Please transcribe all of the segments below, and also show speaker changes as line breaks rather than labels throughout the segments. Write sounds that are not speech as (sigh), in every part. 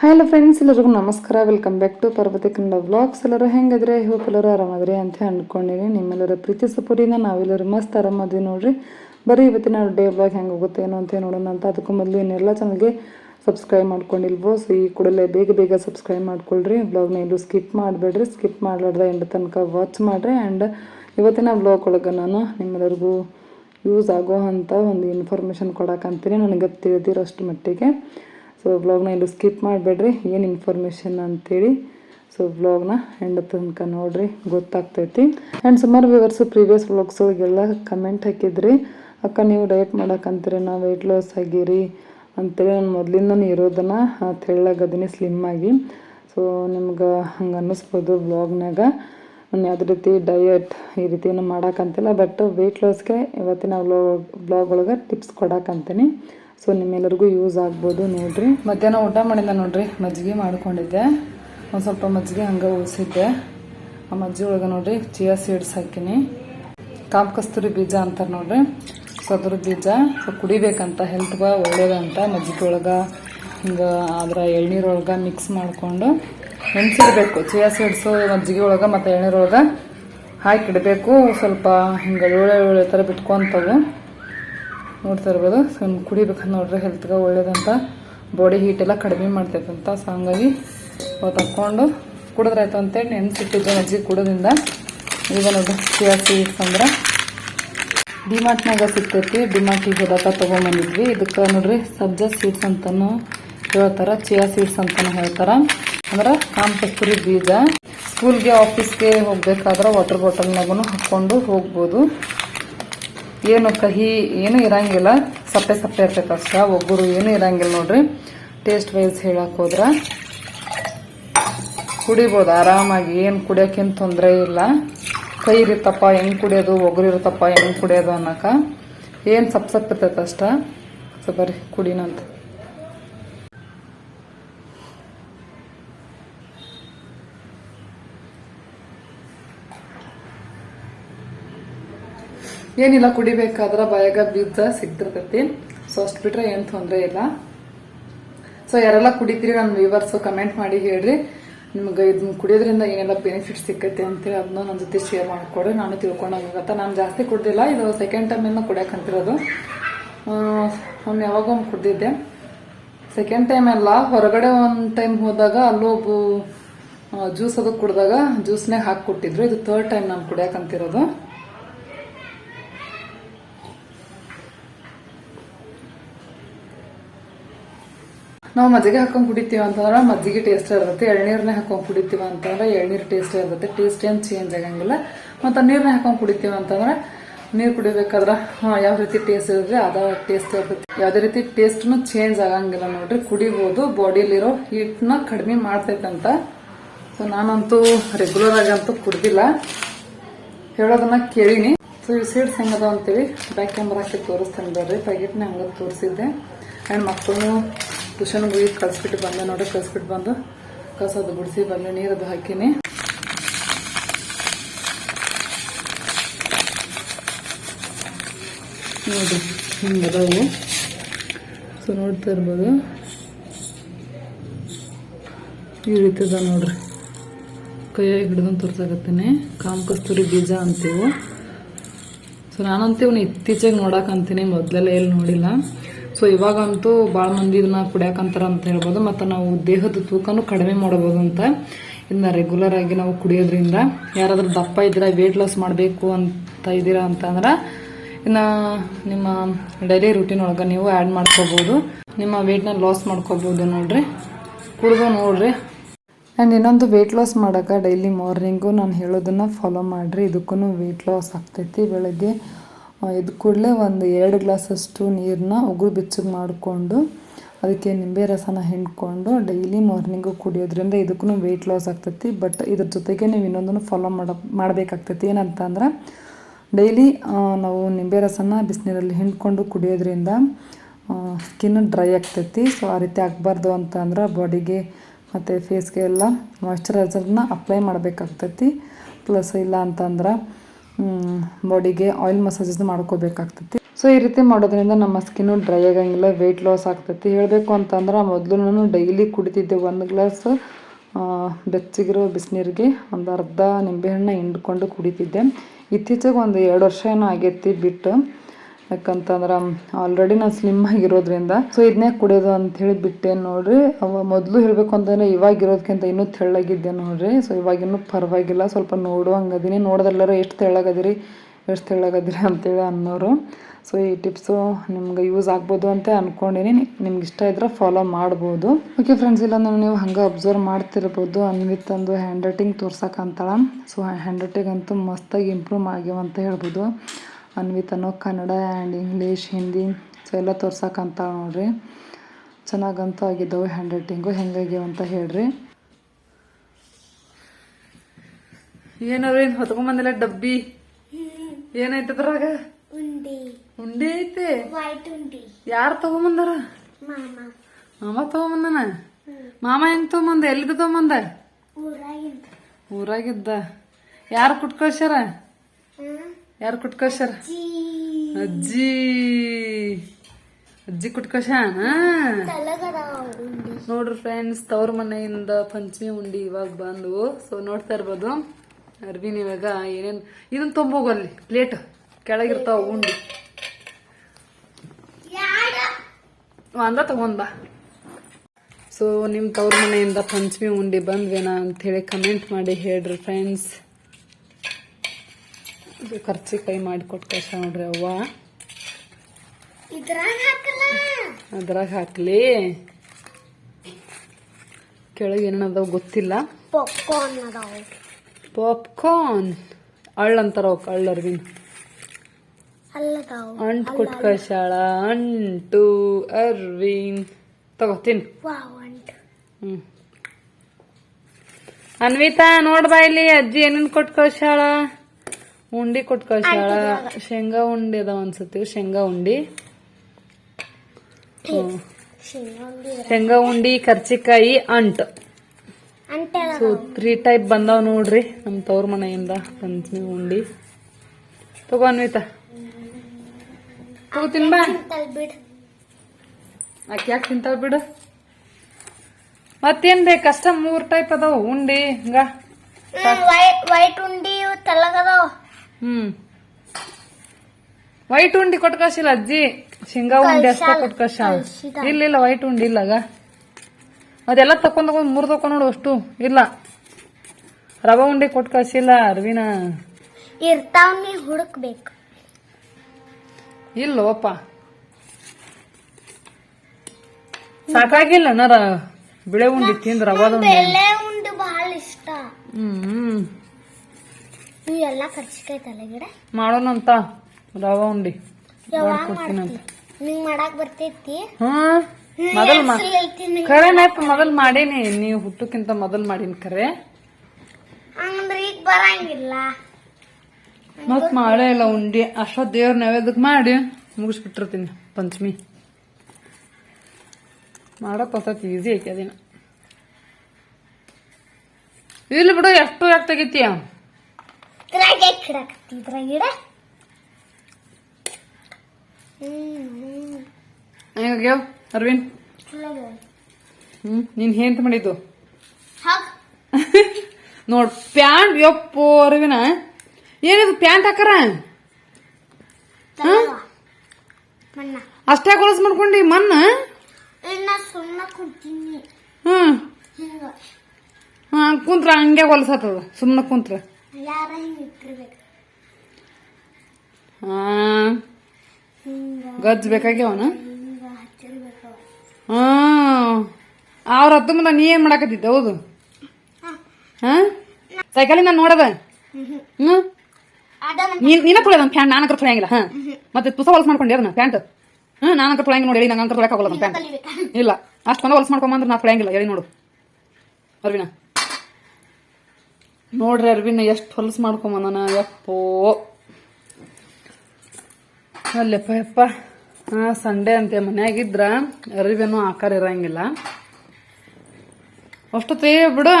Hi ಎಲ್ಲ friends ಎಲ್ಲರಿಗೂ ನಮಸ್ಕಾರ. Welcome back to Parvati Kannada vlogs ಎಲ್ಲರೂ ಹೆಂಗದ್ರೆ? ಹೋಪ್ ಎಲ್ಲರೂ ಆರಾಮದ್ರಿ ಅಂತ ಅಂದ್ಕೊಂಡಿನಿ ನಿಮ್ಮೆಲ್ಲರ ಪ್ರೀತಿ ಸಪೋರ್ಟಿಂದ ನಾವೆಲ್ಲರೂ ಮಸ್ತ್ ಆರಾಮದ್ವಿ ನೋಡ್ರಿ. ಬರೀ ಇವತ್ತಿನ ಡೇ ವ್ಲಾಗ್ ಹೆಂಗೆ ಹೋಗುತ್ತೆ, ಏನೋ ಅಂತ ನೋಡೋಣ ಅಂತ. ಅದಕ್ಕೂ ಮೊದಲು ಇನ್ನೆಲ್ಲ ಚೆನ್ನಾಗಿ ಸಬ್ಸ್ಕ್ರೈಬ್ ಮಾಡ್ಕೊಂಡಿಲ್ವೋ ಸೊ ಈ ಕೂಡಲೇ ಬೇಗ ಬೇಗ ಸಬ್ಸ್ಕ್ರೈಬ್ ಮಾಡ್ಕೊಳ್ರಿ. ವ್ಲಾಗ್ನ ಎಲ್ಲೂ ಸ್ಕಿಪ್ ಮಾಡಬೇಡ್ರಿ. ಸ್ಕಿಪ್ ಮಾಡಲಾರ್ದ ಎಂಡ್ ತನಕ ವಾಚ್ ಮಾಡಿರಿ. ಆ್ಯಂಡ್ ಇವತ್ತಿನ ಬ್ಲಾಗ್ ಒಳಗೆ ನಾನು ನಿಮ್ಮೆಲ್ಲರಿಗೂ ಯೂಸ್ ಆಗೋ ಅಂಥ ಒಂದು ಇನ್ಫಾರ್ಮೇಷನ್ ಕೊಡೋಕ್ಕಂತೀನಿ ನನಗೆ ತಿಳಿದಿರೋಷ್ಟು ಮಟ್ಟಿಗೆ. ಸೊ ವ್ಲಾಗ್ನ ಎಲ್ಲೂ ಸ್ಕಿಪ್ ಮಾಡಬೇಡ್ರಿ, ಏನು ಇನ್ಫಾರ್ಮೇಷನ್ ಅಂತೇಳಿ. ಸೊ ವ್ಲಾಗ್ನ ಎಂಡ್ ತನಕ ನೋಡ್ರಿ, ಗೊತ್ತಾಗ್ತೈತಿ. ಆ್ಯಂಡ್ ಸುಮಾರು ವ್ಯೂವರ್ಸು ಪ್ರೀವಿಯಸ್ ವ್ಲಾಗ್ಸ್ ಒಳಗೆಲ್ಲ ಕಮೆಂಟ್ ಹಾಕಿದ್ರಿ. ಅಕ್ಕ, ನೀವು ಡಯಟ್ ಮಾಡೋಕ್ಕಂತೀರಿ ನಾವು ವೆಯ್ಟ್ ಲಾಸ್ ಆಗಿರಿ ಅಂತೇಳಿ ನಾನು ಮೊದಲಿಂದನೂ ಇರೋದನ್ನು ತೆಳ್ಳಗದೀನಿ ಸ್ಲಿಮ್ ಆಗಿ. ಸೊ ನಿಮ್ಗೆ ಹಂಗೆ ಅನ್ನಿಸ್ಬೋದು ವ್ಲಾಗ್ನಾಗ ನಾನು ಯಾವುದೇ ರೀತಿ ಡಯಟ್ ಈ ರೀತಿ ಏನು ಮಾಡೋಕ್ಕಂತಿಲ್ಲ ಬಟ್ ವೆಯ್ಟ್ ಲಾಸ್ಗೆ ಇವತ್ತಿನ ವ್ಲಾಗ್ ಬ್ಲಾಗ್ ಒಳಗೆ ಟಿಪ್ಸ್ ಕೊಡಕ್ಕಂತೀನಿ ಸೊ ನಿಮ್ಮೆಲ್ಲರಿಗೂ ಯೂಸ್ ಆಗ್ಬೋದು ನೋಡ್ರಿ. ಮಧ್ಯಾಹ್ನ ಊಟ ಮಾಡಿಲ್ಲ ನೋಡ್ರಿ, ಮಜ್ಜಿಗೆ ಮಾಡ್ಕೊಂಡಿದ್ದೆ. ಒಂದು ಸ್ವಲ್ಪ ಮಜ್ಜಿಗೆ ಹಂಗೆ ಉಳಿಸಿದ್ದೆ. ಆ ಮಜ್ಜಿಗೆ ಒಳಗೆ ನೋಡ್ರಿ ಚಿಯಾ ಸೀಡ್ಸ್ ಹಾಕಿನಿ. ಕಾಪು ಕಸ್ತೂರಿ ಬೀಜ ಅಂತಾರೆ ನೋಡ್ರಿ. ಸೊ ಅದ್ರ ಬೀಜ ಕುಡಿಬೇಕಂತ ಹೆಲ್ತ್ಗೆ ಒಳ್ಳೇದಂತ ಮಜ್ಜಿಗೆ ಒಳಗೆ, ಹಿಂಗೆ ಅದರ ಎಳ್ನೀರೊಳಗೆ ಮಿಕ್ಸ್ ಮಾಡಿಕೊಂಡು ನೆನೆಸಿಡ್ಬೇಕು ಚಿಯಾ ಸೀಡ್ಸು ಮಜ್ಜಿಗೆ ಒಳಗೆ ಮತ್ತು ಎಳ್ನೀರೊಳಗೆ ಹಾಕಿಡಬೇಕು ಸ್ವಲ್ಪ ಹಿಂಗೆ ಏಳೆ ಏಳೆ ಥರ ಬಿಟ್ಕೊತವು. ನೋಡ್ತಾ ಇರ್ಬೋದು. ಸೊ ಕುಡಿಬೇಕಂತ ನೋಡ್ರಿ ಹೆಲ್ತ್ಗೆ ಒಳ್ಳೇದಂತ ಬಾಡಿ ಹೀಟ್ ಎಲ್ಲ ಕಡಿಮೆ ಮಾಡ್ತೈತಂತ ಸೊ ಹಂಗಾಗಿ ತಕ್ಕೊಂಡು ತಕ್ಕೊಂಡು ಕುಡಿದ್ರಾಯ್ತು ಅಂತೇಳಿ ನೆನೆಸಿಟ್ಟಿದ್ದೆ ಮಜ್ಜಿಗೆ ಕುಡೋದ್ರಿಂದ. ಈಗ ನೋಡ್ರಿ ಇಟ್ಕೊಂಡ್ರೆ ಅಂದ್ರೆ ಡಿಮಾರ್ಟ್ನಾಗ ಸಿಗ್ತೈತಿ. ಡಿಮಾರ್ಟಿಗೆ ಹೋದಾಗ ತೊಗೊಂಬಂದಿದ್ವಿ. ಇದಕ್ಕೆ ನೋಡ್ರಿ ಸಬ್ಜಾ ಸೀಡ್ಸ್ ಅಂತಲೂ ಹೇಳ್ತಾರ ಚಿಯಾ ಸೀಡ್ಸ್ ಅಂತಲೂ ಹೇಳ್ತಾರೆ. ಅಂದ್ರೆ ಕಾಮ್ ಕಸ್ತೂರಿ ಬೀಜ ಸ್ಕೂಲ್ಗೆ ಆಫೀಸ್ಗೆ ಹೋಗ್ಬೇಕಾದ್ರೆ ವಾಟರ್ ಬಾಟಲ್ನಾಗೂ ಹಾಕ್ಕೊಂಡು ಹೋಗ್ಬೋದು. ಏನು ಕಹಿ ಏನು ಇರಂಗಿಲ್ಲ. ಸಪ್ಪೆ ಸಪ್ಪೆ ಇರ್ತೈತೆ ಅಷ್ಟ. ಒಬ್ಬರು ಏನು ಇರಂಗಿಲ್ಲ ನೋಡ್ರಿ. ಟೇಸ್ಟ್ ವೈಸ್ ಹೇಳಕ್ ಹೋದ್ರ. ಕುಡಿಬೋದು. ಆರಾಮಾಗಿ ಏನು ಕುಡಿಯೋಕೇನು ತೊಂದರೆ ಇಲ್ಲ. ಕೈ ಇರುತ್ತಪ್ಪ, ಹೆಂಗ್ ಕುಡಿಯೋದು? ಒಗ್ರು ಇರುತ್ತಪ್ಪ, ಹೆಂಗ್ ಕುಡಿಯೋದು ಅನ್ನಕ. ಏನು ಸಪ್ಪೆ ಸಪ್ಪೆ ಇರ್ತೈತೆ ಅಷ್ಟ. ಸೊ ಬರ್ರಿ, ಕುಡಿನಂತ. ಏನಿಲ್ಲ, ಕುಡಿಬೇಕಾದ್ರೆ ಬಾಯಾಗ ಬೀಜ ಸಿಗ್ತಿರ್ತೈತಿ. ಸೊ ಅಷ್ಟು ಬಿಟ್ರೆ ಏನು ತೊಂದರೆ ಇಲ್ಲ. ಸೊ ಯಾರೆಲ್ಲ ಕುಡಿತೀರಿ, ನನ್ನ ವಿವರ್ಸು ಕಮೆಂಟ್ ಮಾಡಿ ಹೇಳ್ರಿ. ನಿಮ್ಗೆ ಇದನ್ನ ಕುಡಿಯೋದ್ರಿಂದ ಏನೆಲ್ಲ ಬೆನಿಫಿಟ್ ಸಿಕ್ಕೈತೆ ಅಂತೇಳಿ ಅದನ್ನ ನನ್ನ ಜೊತೆ ಶೇರ್ ಮಾಡಿಕೊಡ್ರಿ. ನಾನು ತಿಳ್ಕೊಂಡಾಗತ್ತ ನಾನು ಜಾಸ್ತಿ ಕುಡ್ದಿಲ್ಲ, ಇದು ಸೆಕೆಂಡ್ ಟೈಮ್ ಏನೋ ಕುಡಿಯಕ್ಕೆ ಅಂತಿರೋದು. ಒಮ್ಮೆ ಯಾವಾಗ ಒಂದು ಕುಡ್ದಿದ್ದೆ. ಸೆಕೆಂಡ್ ಟೈಮ್ ಎಲ್ಲ ಹೊರಗಡೆ ಒಂದು ಟೈಮ್ ಹೋದಾಗ ಅಲ್ಲೊಬ್ಬ ಜ್ಯೂಸ್ ಅದು ಕುಡ್ದಾಗ ಜ್ಯೂಸ್ನಾಗ ಹಾಕಿ ಕೊಟ್ಟಿದ್ರು. ಇದು ಥರ್ಡ್ ಟೈಮ್ ನಾನು ಕುಡಿಯಕ್ಕಂತಿರೋದು ನಾವು ಮಜ್ಜಿಗೆ ಹಾಕೊಂಡು ಕುಡಿತೀವಿ ಅಂತಂದ್ರೆ ಮಜ್ಜಿಗೆ ಟೇಸ್ಟ್ ಇರ್ತೈತಿ. ಎಳ್ನೀರನ್ನೇ ಹಾಕೊಂಡು ಕುಡಿತೀವಿ ಅಂತಂದ್ರೆ ಎಳ್ನೀರು ಟೇಸ್ಟ್ ಇರ್ತೈತಿ. ಟೇಸ್ಟ್ ಏನು ಚೇಂಜ್ ಆಗಂಗಿಲ್ಲ. ಮತ್ತು ನೀರನ್ನ ಹಾಕೊಂಡು ಕುಡಿತೀವಿ ಅಂತಂದ್ರೆ ನೀರು ಕುಡಿಬೇಕಾದ್ರೆ ಯಾವ ರೀತಿ ಟೇಸ್ಟ್ ಇರುತ್ತೆ, ಅದ ಟೇಸ್ಟ್ ಇರ್ತೈತಿ. ಯಾವುದೇ ರೀತಿ ಟೇಸ್ಟ್ನು ಚೇಂಜ್ ಆಗಂಗಿಲ್ಲ ನೋಡ್ರಿ. ಕುಡಿಬೋದು ಬಾಡಿಲಿರೋ ಹೀಟ್ನ ಕಡಿಮೆ ಮಾಡ್ತೈತಂತ. ಸೊ ನಾನಂತೂ ರೆಗ್ಯುಲರ್ ಆಗಿ ಅಂತೂ ಕುಡ್ದಿಲ್ಲ. ಹೇಳೋದನ್ನ ಕೇಳಿನಿ. ಸೊ ಈ ಸೀಡ್ಸ್ ಹೆಂಗದ ಅಂತೇಳಿ ಬ್ಯಾಕ್ ಕ್ಯಾಮ್ರಾ ಹಾಕಿ ತೋರಿಸ್ತಾನೆ ಬರ್ರಿ. ಪ್ಯಾಕೆಟ್ನ ಹಂಗೆ ತೋರಿಸಿದ್ದೆ. ಆ್ಯಂಡ್ ಮಕ್ಕಳು ಟ್ಯೂಷನ್ಗೆ ಹೋಗಿ ಕಳಿಸ್ಬಿಟ್ಟು ಬಂದೆ ನೋಡಿ, ಕಳಿಸ್ಬಿಟ್ಟು ಬಂದು ಕಸದು ಬಿಡಿಸಿ, ಬಂದು, ನೀರದು ಹಾಕಿನಿ. ನೋಡಿ ಅದಾವು ಸೊ ನೋಡ್ತಾ ಇರ್ಬೋದು. ಈ ರೀತಿ ಅದ ನೋಡ್ರಿ. ಕೈಯಾಗಿ ಹಿಡಿದು ತೋರ್ಸಾಕತ್ತೀನಿ. ಕಾಮ ಕಸ್ತೂರಿ ಬೀಜ ಅಂತೀವು. ಸೊ ನಾನಂತೂ ಇವ್ನ ಇತ್ತೀಚೆಗೆ ನೋಡಕ್ಕಂತೀನಿ ಮೊದಲೆಲ್ಲ ಎಲ್ಲಿ ನೋಡಿಲ್ಲ. ಸೊ ಇವಾಗಂತೂ ಭಾಳ ಮಂದಿ ಇದನ್ನ ಕುಡಿಯಾಕಂತಾರ ಅಂತ ಹೇಳ್ಬೋದು. ಮತ್ತು ನಾವು ದೇಹದ ತೂಕನೂ ಕಡಿಮೆ ಮಾಡಬಹುದು ಅಂತ ಇದನ್ನ ರೆಗ್ಯುಲರ್ ಆಗಿ ನಾವು ಕುಡಿಯೋದ್ರಿಂದ. ಯಾರಾದರೂ ದಪ್ಪ ಇದ್ದೀರಾ ವೇಟ್ ಲಾಸ್ ಮಾಡಬೇಕು ಅಂತ ಇದ್ದೀರಾ ಅಂತಂದ್ರೆ ಇನ್ನು ನಿಮ್ಮ ಡೈಲಿ ರೂಟೀನ್ ಒಳಗೆ ನೀವು ಆ್ಯಡ್ ಮಾಡ್ಕೋಬೋದು. ನಿಮ್ಮ ವೇಟ್ನ ಲಾಸ್ ಮಾಡ್ಕೋಬೋದು ನೋಡ್ರಿ. ಕುಡ್ದು ನೋಡ್ರಿ. ಆ್ಯಂಡ್ ಇನ್ನೊಂದು ವೆಯ್ಟ್ ಲಾಸ್ ಮಾಡೋಕೆ ಡೈಲಿ ಮಾರ್ನಿಂಗು ನಾನು ಹೇಳೋದನ್ನು ಫಾಲೋ ಮಾಡಿರಿ. ಇದಕ್ಕೂ ವೆಯ್ಟ್ ಲಾಸ್ ಆಗ್ತೈತಿ ಬೆಳಗ್ಗೆ ಎದ್ದು ಕೂಡಲೇ ಒಂದು ಎರಡು ಗ್ಲಾಸಷ್ಟು ನೀರನ್ನ ಉಗುರು ಬೆಚ್ಚಗೆ ಮಾಡಿಕೊಂಡು ಅದಕ್ಕೆ ನಿಂಬೆ ರಸನ ಹಿಂಡ್ಕೊಂಡು ಡೈಲಿ ಮಾರ್ನಿಂಗು ಕುಡಿಯೋದ್ರಿಂದ ಇದಕ್ಕೂ ವೆಯ್ಟ್ ಲಾಸ್ ಆಗ್ತೈತಿ. ಬಟ್ ಇದ್ರ ಜೊತೆಗೆ ನೀವು ಇನ್ನೊಂದನ್ನು ಫಾಲೋ ಮಾಡ, ಮಾಡಬೇಕಾಗ್ತೈತಿ. ಏನಂತಂದ್ರೆ, ಡೈಲಿ ನಾವು ನಿಂಬೆ ರಸನ ಬಿಸಿನೀರಲ್ಲಿ ಹಿಂಡ್ಕೊಂಡು ಕುಡಿಯೋದ್ರಿಂದ ಸ್ಕಿನ್ ಡ್ರೈ ಆಗ್ತೈತಿ. ಸೊ ಆ ರೀತಿ ಆಗಬಾರ್ದು ಅಂತ ಅಂದ್ರೆ ಬಾಡಿಗೆ ಮತ್ತು ಫೇಸ್ಗೆ ಎಲ್ಲ ಮಾಯ್ಶ್ಚರೈಸರ್ನ ಅಪ್ಲೈ ಮಾಡಬೇಕಾಗ್ತೈತಿ. ಪ್ಲಸ್ ಇಲ್ಲ ಅಂತಂದ್ರೆ ಬಾಡಿಗೆ ಆಯಿಲ್ ಮಸಾಜಸ್ ಮಾಡ್ಕೋಬೇಕಾಗ್ತೈತಿ. ಸೊ ಈ ರೀತಿ ಮಾಡೋದ್ರಿಂದ ನಮ್ಮ ಸ್ಕಿನ್ನು ಡ್ರೈ ಆಗಂಗಿಲ್ಲ ವೆಯ್ಟ್ ಲಾಸ್ ಆಗ್ತೈತಿ. ಹೇಳಬೇಕು ಅಂತಂದ್ರೆ, ಮೊದಲು ನಾನು ಡೈಲಿ ಕುಡಿತಿದ್ದೆ ಒಂದು ಗ್ಲಾಸ್ ಬೆಚ್ಚಗಿರೋ ಬಿಸಿನೀರಿಗೆ ಒಂದು ಅರ್ಧ ನಿಂಬೆಹಣ್ಣು ಹಿಂಡ್ಕೊಂಡು ಕುಡಿತಿದ್ದೆ. ಇತ್ತೀಚೆಗೆ ಒಂದು ಎರಡು ವರ್ಷ ಏನೋ ಆಗೈತಿ ಬಿಟ್ಟು ಯಾಕಂತಂದ್ರೆ ಆಲ್ರೆಡಿ ನಾನು ಸ್ಲಿಮ್ ಆಗಿರೋದ್ರಿಂದ ಸೊ ಇದನ್ನೇ ಕುಡಿಯೋದು ಅಂತ ಹೇಳಿ ಬಿಟ್ಟೆ ನೋಡ್ರಿ. ಅವ ಮೊದಲು ಹೇಳಬೇಕು ಅಂತಂದ್ರೆ ಇವಾಗ ಇರೋದಕ್ಕಿಂತ ಇನ್ನೂ ತೆಳ್ಳಗಿದ್ದೆ ನೋಡ್ರಿ. ಸೊ ಇವಾಗ ಇನ್ನೂ ಪರವಾಗಿಲ್ಲ, ಸ್ವಲ್ಪ ನೋಡುವಂಗದೀನಿ ನೋಡಿದ್ರೆಲ್ಲರೂ ಎಷ್ಟು ತೆಳ್ಳಗದಿರಿ ಎಷ್ಟು ತೆಳ್ಳಗದಿರಿ ಅಂತೇಳಿ ಅನ್ನೋರು. ಸೊ ಈ ಟಿಪ್ಸು ನಿಮ್ಗೆ ಯೂಸ್ ಆಗ್ಬೋದು ಅಂತ ಅಂದ್ಕೊಂಡಿನಿ ನಿಮ್ಗೆ ಇಷ್ಟ ಇದ್ರೆ ಫಾಲೋ ಮಾಡ್ಬೋದು. ಓಕೆ ಫ್ರೆಂಡ್ಸ್ ಇಲ್ಲ ನೀವು ಹಂಗೆ ಅಬ್ಸರ್ವ್ ಮಾಡ್ತಿರ್ಬೋದು. ಅನ್ವಿತ್ ಅಂದು ಹ್ಯಾಂಡ್ ರೈಟಿಂಗ್ ತೋರ್ಸಕ್ಕಂತಳ ಸೊ ಹ್ಯಾಂಡ್ ರೈಟಿಂಗ್ ಅಂತೂ ಮಸ್ತಾಗಿ ಇಂಪ್ರೂವ್ ಆಗ್ಯಾವ ಅಂತ ಹೇಳ್ಬೋದು. ಅನ್ವಿತ್ ಅನ್ನೋ Kannada and English Hindi so ಎಲ್ಲ ತೋರ್ಸಕ್ಕಂತ ನೋಡ್ರಿ. ಚೆನ್ನಾಗಂತೂ ಆಗಿದ್ದವು ಹ್ಯಾಂಡ್ ರೈಟಿಂಗು ಹೆಂಗಾಗ್ಯವ ಅಂತ ಹೇಳ್ರಿ. ಏನವ್ರಿ ಹೊತ್ಕೊಂಬಂದಿಲ್ಲ? ಡಬ್ಬಿ? ಏನೈತೆ ಅದ್ರಾಗ?
ಉಂಡಿ.
ಉಂಡಿ ಐತೆ? ಯಾರು ತಗೊಂಬಂದಾರ?
ಮಾಮ.
ತಗೊಂಬಂದನ? ಮಾಮ ಹೆಂಗ್ ತಗೊಂಬಂದ? ಎಲ್ಲಿದ ತಗೊಂಬಂದ?
ಊರಾಗಿಂದ.
ಊರಾಗಿದ್ದ. ಯಾರು ಕುಟ್ ಕಳ್ಸ್ಯಾರ
ಹ್ಮ್.
ಯಾರು ಕುಟ್ ಕಳ್ಸ್ಯಾರ
ಜೀ
ಅಜ್ಜಿ ಅಜ್ಜಿ
ಕುಟ್ಕೋಶ
ನೋಡ್ರಿ ಫ್ರೆಂಡ್ಸ್ ತವ್ರ ಮನೆಯಿಂದ ಪಂಚಮಿ ಉಂಡಿ ಇವಾಗ ಬಂದು. ಸೊ ನೋಡ್ತಾ ಇರ್ಬೋದು. ಅರ್ವಿನ್ ಇವಾಗ ಏನೇನು ಇದನ್ನ ತುಂಬೋಗಲ್ಲಿ ಪ್ಲೇಟ್ ಕೆಳಗಿರ್ತಾವ ಉಂಡಿ. ಅಂದ ತಗೊಂಡ್ ಬಾ. ಸೊ ನಿಮ್ಮ ತವ್ರ ಮನೆಯಿಂದ ಪಂಚಮಿ ಉಂಡಿ ಬಂದ್ವೇನಾ ಹೇಳಿ ಕಮೆಂಟ್ ಮಾಡಿ ಹೇಳ್ರಿ ಫ್ರೆಂಡ್ಸ್ ಇದು ಕರ್ಚಿಕಾಯಿ ಮಾಡಿಕೊಟ್ಟು ಕಷ್ಟ ನೋಡ್ರಿ ಅವ್ವ. ಅದ್ರಾಗ ಹಾಕ್ಲಿ. ಕೆಳಗೆ ಏನದಾವ ಗೊತ್ತಿಲ್ಲ.
ಪಾಪ್ಕಾರ್ನ್ ಅದಾವ.
ಪಾಪ್ಕಾರ್ನ್ ಅಳ್ಳ ಅಂತಾರ ಅವಕ್ಕೆ ಅಳ್ಳ ಅರ್ವಿನ್ ಅಂಟು ಕೊಟ್ಟು ಕಳ್ಸ್ಯಾಳ. ಅಂಟು ಅರ್ವಿನ್
ತಗೋತೀನಿ
ಹ್ಞೂ ಅನ್ವಿತಾ ನೋಡ್ಬಾ ಇಲ್ಲಿ ಅಜ್ಜಿ ಏನೇನು ಕೊಟ್ಟು ಕಳ್ಸ್ಯಾಳ? ಉಂಡಿ ಕೊಟ್ಟು ಕಳ್ಸ್ಯಾಳ. ಶೇಂಗಾ ಉಂಡಿ ಅದಾವ ಅನ್ಸುತ್ತೆ ಶೇಂಗಾ ಉಂಡಿ.
ಶೇಂಗಾ ಉಂಡಿ
ಕರ್ಚಿಕಾಯಿ ಅಂಟ್. ಸೊ ತ್ರೀ ಟೈಪ್ ಬಂದಾವ್ ನೋಡ್ರಿ ನಮ್ ತವ್ರ ಮನೆಯಿಂದ ಪಂಚಮಿ ಉಂಡಿ. ತಗೋ ಅನ್ವಿತಾ. ತಗೋ ತಿನ್ಬಾ ಆಕೆ ಯಾಕೆ ತಿಂತಾಳ ಬಿಡು. ಮತ್ತೇನ್ ಬೇಕು? ಅಷ್ಟ ಮೂರ್ ಟೈಪ್ ಅದಾವ ಉಂಡಿ. ಹಂಗ.
ವೈಟ್ ಉಂಡಿ ಇವು ತೆಳ್ಳಗದಾವ
ಹ್ಮ್. ವೈಟ್ ಉಂಡಿ ಕೊಟ್ಟು ಕಳ್ಸಿಲ್ಲ ಅಜ್ಜಿ. ಶೇಂಗಾ ಉಂಡೆ ಅಷ್ಟೇ ಕೊಟ್ಟು ಕಳ್ಸ. ಇಲ್ಲ ಇಲ್ಲ ವೈಟ್ ಉಂಡಿ ಇಲ್ಲಾಗ ಅದೆಲ್ಲ ತಕೊಂಡ್ ತಗೊಂಡ್ ಮೂರ್ ತಕೊಂಡ್ ನೋಡು ಅಷ್ಟು. ಇಲ್ಲ. ರವೆ ಉಂಡಿ ಕೊಟ್ಟು ಕಳ್ಸಿಲ್ಲ ಅರ್ವಿನ.
ಇರ್ತಾವ್ ನೀ ಹುಡುಕ್ಬೇಕು.
ಇಲ್ಲೋಪ ಸಾಕಾಗಿಲ್ಲ ನರ. ಬಿಳೆ ಉಂಡಿ ತಿಂದ್ರ ರವಾದ ಉಂಡು.
ಬಹಳ ಇಷ್ಟ.
ಹ್ಮ್.
ಇವು ಎಲ್ಲ ಕರ್ಚಿಕಾಯಿ ತಲೆಗಿಡ
ಮಾಡೋಣಂತ. ರವಾ ಉಂಡಿ.
ಮಾಡ್ತಿ? ನಿಂಗ್ ಮಾಡಕ್ ಬರ್ತೈತಿ?
ಹ್ಮ್ ಮೊದಲ್ ಖರೆ ನೆಪ್ ಮೊದಲ್ ಮಾಡೀನಿ. ನೀವು ಹುಟ್ಟಕ್ಕಿಂತ ಮೊದಲ್ ಮಾಡೀನಿ ಖರೆ
ಹಂಗಂದ್ರೆ ಈಗ ಬರಂಗಿಲ್ಲ.
ಮತ್ ಮಾಡೇ ಇಲ್ಲ ಉಂಡಿ. ಅಷ್ಟ ದೇವ್ರ ನೈವೇದ್ಯಕ್ ಮಾಡಿ ಮುಗಿಸ್ಬಿಟ್ಟಿರ್ತೀನಿ ಪಂಚಮಿ. ಮಾಡಕ್ ಹೊಸತ್ ಈಸಿ ಐತಿ ಅದಿನ. ಇಲ್ಲಿ ಬಿಡು ಎಷ್ಟು ಯಾಕೆ ತೆಗಿತೀಯ?
ಇದ್ರಾಗ ಕಿಡಕತ್ತಿ ಇದ್ರಾಗ ಗಿಡ
ಹೆಂಗಾಗ್ಯಾವ ಅರವಿಂದ್.
ಹ್ಮ್
ನೀನ್ ಏನ್ ಮಾಡಿದ್ದು? (laughs) ನೋಡ್ ಪ್ಯಾಂಟ್ ಯಪ್ಪೋ ಅರವಿನ ಏನಿದು ಪ್ಯಾಂಟ್ ಹಾಕರ? ಅಷ್ಟೇ ಕೊಲಸ್ ಮಾಡ್ಕೊಂಡಿ
ಮಣ್ಣ?
ಹ್ಮ್. ಹಾ ಕುಂತ್ರ ಹಂಗೆ ಹೊಲಸತ್ತದ ಸುಮ್ಮನೆ ಕುಂತ್ರ.
ಯಾರ ಹಿಂಗ ಇಟ್ಟಿರ್ಬೇಕು?
ಹಾ
ಹಿಂಗ
ಗಜ್ ಬೇಕಾಗ್ಯಾವನ? ಹಾ ಅವ್ರ ಹತ್ತು ಮುಂದ ನೀ ಏನು ಮಾಡಾಕತ್ತಿದ್ದೆ ಹೌದು? ಹಾಂ. ಸೈಕಲಿಂದ ನೋಡದ? ಹ್ಮ್. ನೀನು ನೀನ್ ತೊಳೆದ ಪ್ಯಾಂಟ್? ನಾನು ಅಂಕರ್ ತೊಳೆಯಂಗಿಲ್ಲ ಹಾ? ಮತ್ತೆ ತುಸ ಹೊಲಸ್ ಮಾಡ್ಕೊಂಡಿ ಅದನ್ನ ಪ್ಯಾಂಟ್? ಹ್ಮ್ ನಾನು ಅಂಕರ್ ತೊಳೆಯಂಗಿಲ್ಲ ನೋಡಿ ಹೇಳಿ ನಂಗೆ ಅಂಕರ್ ಪ್ಯಾಂಟ್. ಇಲ್ಲ. ಅಷ್ಟು ಕೊಂದ ಹೊಲಸ್ ಮಾಡ್ಕೊಂಬಂದ್ರೆ ನಾ ತೊಳೆಯಂಗಿಲ್ಲ ಹೇಳಿ ನೋಡು. ಅರ್ವಿನ. ನೋಡ್ರಿ ಅರ್ವಿನ ಎಷ್ಟು ಹೊಲಸು ಮಾಡ್ಕೊಂಬಂದನ ಯಪ್ಪೋ. ಅಲ್ಲಪ್ಪ ಯಪ್ಪ. ಹಾ ಸಂಡೇ ಅಂತೆ ಮನ್ಯಾಗಿದ್ರ ಅರಿವೇನು ಆಕಾರ ಇರಂಗಿಲ್ಲ. ಅಷ್ಟು ತೇಯ ಬಿಡು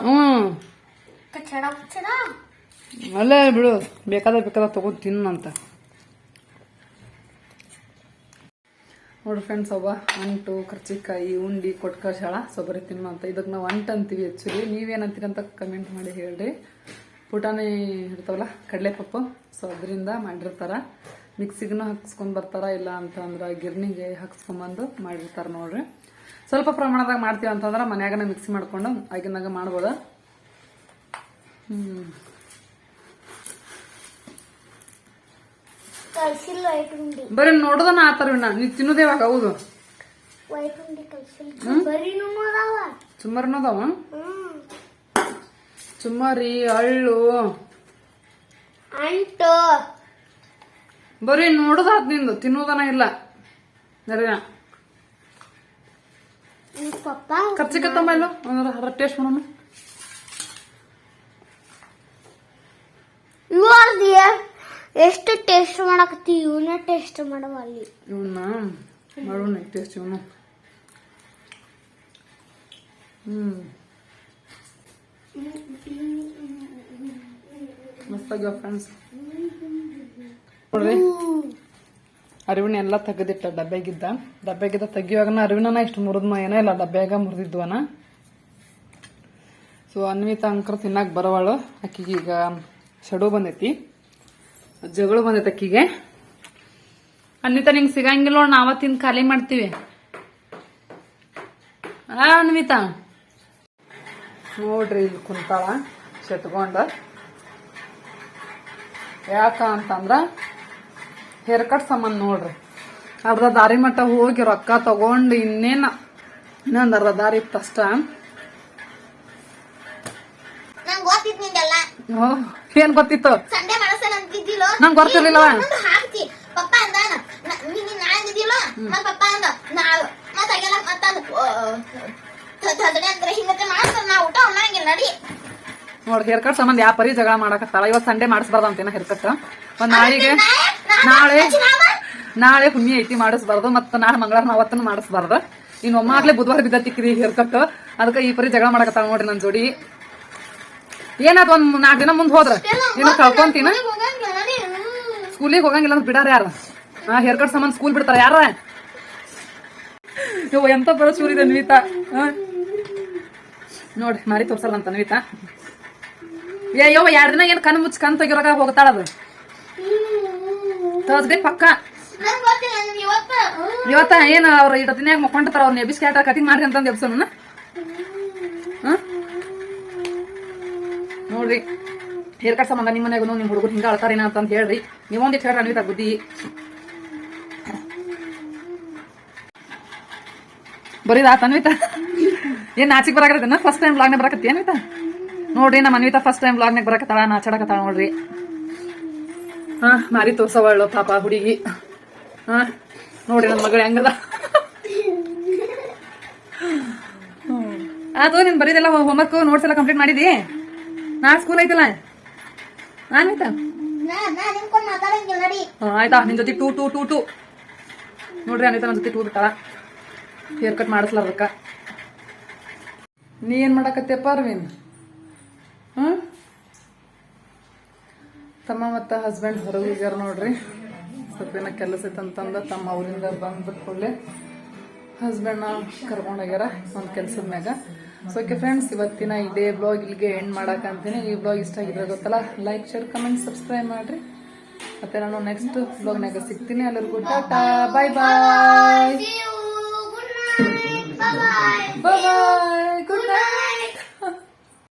ಹ್ಞೂ.
ಅಲ್ಲೇ ಬಿಡು ಬೇಕಾದ ಬೇಕಾದ ತಗೊಂಡು ತಿನ್ನಂತ ನೋಡ್ರಿ ಫ್ರೆಂಡ್ಸ್ ಒಬ್ಬ ಅಂಟು, ಕರ್ಚಿಕಾಯಿ, ಉಂಡಿ, ಕೊಟ್ಕ, ಶಾಳ, ಸೊ ಬರೀ ತಿನ್ನು ಅಂತ. ಇದಕ್ಕೆ ನಾವು ಅಂಟು ಅಂತೀವಿ ಆ್ಯಕ್ಚುಲಿ ನೀವೇನಂತೀರಿ ಅಂತ ಕಮೆಂಟ್ ಮಾಡಿ ಹೇಳ್ರಿ. ಪುಟಾಣಿ ಇರ್ತಾವಲ್ಲ, ಕಡಲೆಪಪ್ಪು. ಸೊ ಅದರಿಂದ ಮಾಡಿರ್ತಾರೆ. ಮಿಕ್ಸಿಗೂ ಹಾಕ್ಸ್ಕೊಂಡ್ ಬರ್ತಾರ, ಇಲ್ಲ ಅಂತಂದ್ರೆ ಗಿರ್ನಿಗೆ ಹಾಕ್ಸ್ಕೊಂಬಂದು ಮಾಡಿರ್ತಾರೆ ನೋಡ್ರಿ. ಸ್ವಲ್ಪ ಪ್ರಮಾಣದಾಗ ಮಾಡ್ತೀವಿ ಅಂತಂದ್ರೆ ಮನ್ಯಾಗನ ಮಿಕ್ಸಿ ಮಾಡ್ಕೊಂಡು ಆಗಿನಾಗ ಮಾಡ್ಬೋದು? ಹ್ಮ್.
ಕಳ್ಸಿಲ್ಲ ವೈಟ್ ಉಂಡಿ
ಬರೀ ನೋಡೋದನ್ನ ಆತರ ಇವ್ನ. ನೀ ತಿನ್ನೋದೇ ಇವಾಗ ಹೌದು.
ವೈಟ್ ಉಂಡಿ ಕಳ್ಸಿಲ್ಲ ಬರೀ ಅದಾವ.
ಸುಮಾರು ಅದಾವ? ಸುಮಾರಿ ಹಳ್ಳು.
ಅಂಟು.
ಬರೀ ನೋಡೋದಾತ್ ನಿಂದು ತಿನ್ನೋದನ ಇಲ್ಲ. ನರಿನ
ಪಪ್ಪ
ಕರ್ಚಿಕತ್ತಮ್ಮ ಇಲ್ಲ ಅಂದ್ರೆ ಟೇಸ್ಟ್ ಮಾಡೋಣ.
ಇವ್ರದಿಯ ಎಷ್ಟು ಟೇಸ್ಟ್ ಮಾಡಕತ್ತಿ? ಇವನ್ನ ಟೇಸ್ಟ್ ಮಾಡವ ಅಲ್ಲಿ.
ಇವನ್ನ ಮಾಡೋಣ ಟೇಸ್ಟ್ ಇವನು. ಹ್ಮ್. ಫ್ರೆಂಡ್ಸ್ ಅರಿವಿನ ಎಲ್ಲ ತೆಗೆದಿಟ್ಟ ಡಬ್ಬೆಗಿದ್ದ ಡಬ್ಬೆಗಿದ್ದ ತೆಗಿಯುವಾಗನ ಅರಿವಿನ ಇಷ್ಟು ಮುರಿದ್ಮ ಏನೋ ಇಲ್ಲ ಡಬ್ಬ್ಯಾಗ ಮುರಿದಿದ್ವನ. ಸೊ ಅನ್ವಿತಾ ಅಂಕರ್ ತಿನ್ನಕ್ಕೆ ಬರವಾಳು. ಆಕಿಗೆ ಈಗ ಶಡು ಬಂದೈತಿ. ಜಗಳು ಬಂದೈತೆ ಅಕ್ಕಿಗೆ. ಅನ್ವಿತಾ ನಿಂಗೆ ಸಿಗಂಗಿಲ್ಲ ನೋಡ್ ನಾವ ತಿಂದು ಖಾಲಿ ಮಾಡ್ತೀವಿ. ಆ ಅನ್ವಿತಾ. ನೋಡ್ರಿ ಇಲ್ಲಿ ಕುಂತಾಳ ಸೆಟ್ಕೊಂಡ ಯಾಕ ಅಂತಂದ್ರ ಹೇರ್ ಕಟ್ ಸಾಮಾನು ನೋಡ್ರಿ. ಅರ್ಧ ದಾರಿ ಮಟ್ಟ ಹೋಗಿ ರೊಕ್ಕ ತಗೊಂಡು ಇನ್ನೇನ ಇನ್ನೊಂದು ಅರ್ಧ ದಾರಿ ಇತ್ತಷ್ಟ ಏನ್ ಗೊತ್ತಿತ್ತು? ನಂಗ್ ಬರ್ತಿರ್ಲಿಲ್ಲ
ಹಾಕ್ತಿ. ಪಪ್ಪ ಅಂದ ನೀನ್ ನಾಳೆ ಅಂದಿದ್ದಿಲ್ಲ ಮತ್ ಪಪ್ಪ ಅಂದ ನಾಳೆ ಮತ್ ಅಂದ್ರೆ ಹಿಂಗತ್ತೆ ಮಾಡ್ತಾರ ನಾ ಊಟ ಉಣ್ಣಂಗಿಲ್ಲ ನಡಿ.
ನೋಡ್ರಿ ಹೇರ್ ಕಟ್ ಸಂಬಂಧ ಯಾವ ಪರಿ ಜಗಳ ಮಾಡಕತ್ತಾಳ ಇವತ್ತು ಸಂಡೆ ಮಾಡಿಸ್ಬಾರ್ದು ಅಂತೇನ ಹೇರ್ ಕಟ್ ಒಂದ್ ನಾಳೆಗೆ ನಾಳೆ ನಾಳೆ ಹುಣ್ಣಿ ಐತಿ ಮಾಡಿಸ್ಬಾರ್ದು ಮತ್ತೆ ನಾಳೆ ಮಂಗಳವಾರ ಅವತ್ತನ್ನು ಮಾಡಿಸ್ಬಾರ್ದು. ಇನ್ ಒಮ್ಮಾಗ್ಲೇ ಬುಧವಾರ ಬಿದ್ದತ್ತಿಕ್ಕಿರಿ ಹೇರ್ ಕಟ್ ಅದಕ್ಕೆ ಈ ಪರಿ ಜಗಳ ಮಾಡಕತ್ತಾಳ ನೋಡ್ರಿ ನನ್ ಜೋಡಿ. ಏನಾದ್ ಒಂದ್ ನಾಲ್ಕು ದಿನ ಮುಂದ್ ಹೋದ್ರ? ಏನೋ ಕಳ್ಕೊಂತೀನ?
ನಡಿ.
ಸ್ಕೂಲಿಗೆ ಹೋಗಂಗಿಲ್ಲ ಅಂತ ಬಿಡಾರ ಯಾರು? ಹಾ ಹೇರ್ ಕಟ್ ಸಾಮಾನ್ ಸ್ಕೂಲ್ ಬಿಡ್ತಾರ ಯಾರ? ಇವ್ ಎಂತ ಬರೋ ಚೂರಿದೆ ಅನ್ವಿತಾ. ನೋಡಿ ನೋಡ್ರಿ ಮಾರಿ ತೋರ್ಸಲ್ಲ ಅಂತ ಏ, ಯೋ, ಎರಡ್ ದಿನ ಏನ್ ಕಣ್ ಮುಚ್ಚ ಕಣ್ ತೆಗಿರೋಕ ಹೋಗ್ತಾಳ ಅದು? ತರ್ಸ್ಡೇ ಪಕ್ಕ.
ಇವತ್ತ
ಏನು ಅವ್ರ ದಿನ ಮಕ್ಕೊಂಡಿರ್ತಾರ ಅವ್ರ ನೆಬಿಸ್ ಕ್ಯಾಟ ಕಟಿಂಗ್ ಮಾಡ್ರಿ ಅಂತಂದ್ ಎಬ್ಸೋನ ನೋಡ್ರಿ. ಹೇರ್ ಕಟ್ ಸಂಬಂಧ ನಿಮ್ಮ ಮನೆಗೂ ನಿಮ್ ಹುಡುಗರು ಹಿಂಗ ಅಳ್ತಾರೇನ ಅಂತ ಹೇಳ್ರಿ. ನೀವೊಂದಿಟ್ಟು ಹೇಳ್ರಿ ಅನ್ವಿತ ಬುದ್ಧಿ. ಬರೀದ ಅನ್ವಿತಾ? ಏನ್ ನಾಚಿಕ್ ಬರಾಕತ್ತೇನ ಫಸ್ಟ್ ಟೈಮ್ ಬ್ಲಾಗ್ನಾಗ ಬರಾಕತ್ತಿ ಅನ್ವಿತ? ನೋಡ್ರಿ ನಮ್ಮ ಅನ್ವಿತ ಫಸ್ಟ್ ಟೈಮ್ ಬ್ಲಾಗ್ನಾಗ ಬರಾಕತ್ತಾಳ, ನಾಚಾಡಕತ್ತಾಳ ನೋಡ್ರಿ. ಹಾ ಮಾರಿ ತೋರ್ಸವಳು ಪಾಪ ಹುಡುಗಿ. ಹಾ, ನೋಡ್ರಿ ನನ್ನ ಮಗಳು ಹೆಂಗದ. ಅದು ನೀನ್ ಬರೀದೆಲ್ಲ ಹೋಮ್ವರ್ಕ್ ನೋಟ್ಸ್ ಎಲ್ಲ ಕಂಪ್ಲೀಟ್ ಮಾಡಿದಿ? ನಾ ಸ್ಕೂಲ್ ಐತಲ್ಲ? ಹಾ, ಆಯ್ತಾ? ನಿನ್ ಜೊತೆ ಟೂ ಟೂ ಟೂ ಟೂ. ನೋಡ್ರಿ ಅನಿತಾ ನನ್ನ ಜೊತೆ ಟೂ ಬಿಟ್ಟಾಳ. ಹೇರ್ ಕಟ್ ಮಾಡಿಸ್ಲಾರ್ದಕ್ಕ ನೀ ಏನ್ ಮಾಡಕತ್ತೆಪ್ಪ ಅರ್ವಿನ್ ಹ್ಮ್ ತಮ್ಮ ಮತ್ತ ಹಸ್ಬೆಂಡ್ ಹೊರಗೆ ಹೋಗ್ಯಾರ ನೋಡ್ರಿ. ಸ್ವಲ್ಪ ಏನೋ ಕೆಲಸ ಐತಂತಂದ ತಮ್ಮ ಅವರಿಂದ ಬಂದ್ಬಿಟ್ಟು ಹಸ್ಬೆಂಡ್ ಹಸ್ಬೆಂಡ್ನ ಕರ್ಕೊಂಡು ಹೋಗ್ಯಾರ ಒಂದು ಕೆಲ್ಸದ ಮ್ಯಾಗ. ಸೊ ಓಕೆ ಫ್ರೆಂಡ್ಸ್ ಇವತ್ತಿನ ಇದೇ ಬ್ಲಾಗ್ ಇಲ್ಲಿಗೆ ಎಂಡ್ ಮಾಡಕಂತೀನಿ ಈ ಬ್ಲಾಗ್ ಇಷ್ಟ ಆಗಿದ್ರೆ ಗೊತ್ತಲ್ಲ? ಲೈಕ್ ಶೇರ್ ಕಮೆಂಟ್ ಸಬ್ಸ್ಕ್ರೈಬ್ ಮಾಡಿರಿ. ಮತ್ತೆ ನಾನು ನೆಕ್ಸ್ಟ್ ಬ್ಲಾಗ್ನಾಗ ಸಿಗ್ತೀನಿ. ಎಲ್ಲರಿಗೂ ಟಾಟಾ ಬಾಯ್ ಬಾಯ್. ಬಾಯ್